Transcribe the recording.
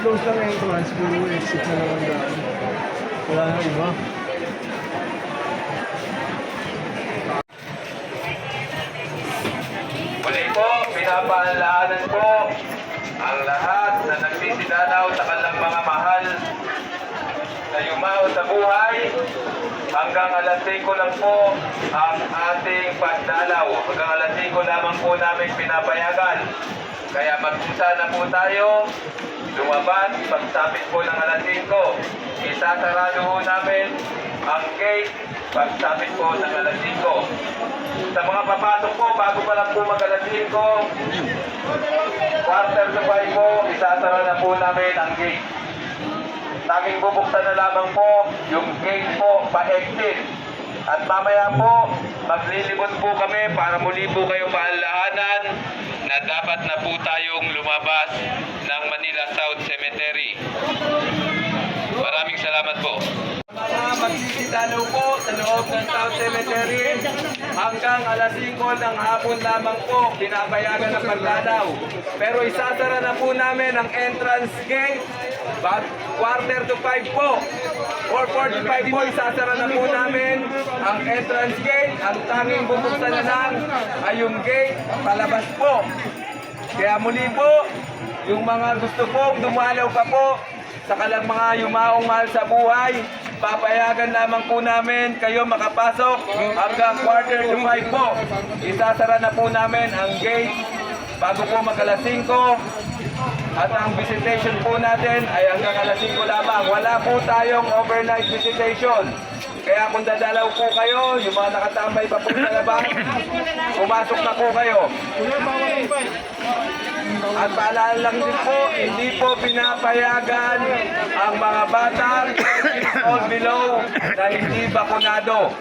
Close lang yung entrance, puro exit na ang daan. Wala na iba. Muli po, pinapaalaanan po ang lahat na nagsisidanaw sa kanilang mga mahal na yumaw sa buhay. Hanggang alas 5 lang po ang ating pagdalaw. Hanggang alas 5 lamang po namin pinapayagan. Kaya mag-usa na po tayo. Lumabas, pagsapit po ng alas 5. Isasarado po namin ang gate pagsapit po ng alas 5. Sa mga papasok po, bago pa lang po mag alas 5, quarter to 5 po, isasara na po namin ang gate. Tanging bubuksan na lamang po yung gate po pa-exit. At mamaya po, maglilibot po kami para muli po kayo paalahanan na dapat na po tayong lumabas ng Manila South Cemetery. Maraming salamat po. Mga magsisidalaw po sa loob ng South Cemetery hanggang alas 5 ng hapon lamang po pinapayagan ang pagdalaw. Pero isasara na po namin ang entrance gate Back quarter to 5 po. 4.45 po, isasara na po namin ang entrance gate. Ang tanging bubuksan na lang ay yung gate palabas po. Kaya muli po, yung mga gusto pong dumalaw pa po sa kalang mga yumaong mahal sa buhay, papayagan lamang po namin kayo makapasok hanggang quarter to 5 po. Isasara na po namin ang gate bago po mag alas 5. At ang visitation po natin ay hanggang alas 5 lamang. Wala po tayong overnight visitation. Kaya kung dadalaw po kayo, yung mga nakatambay pa po sa labas, pumasok na po kayo. At paalala lang din po, hindi po pinapayagan ang mga bata 10 years old below na hindi bakunado.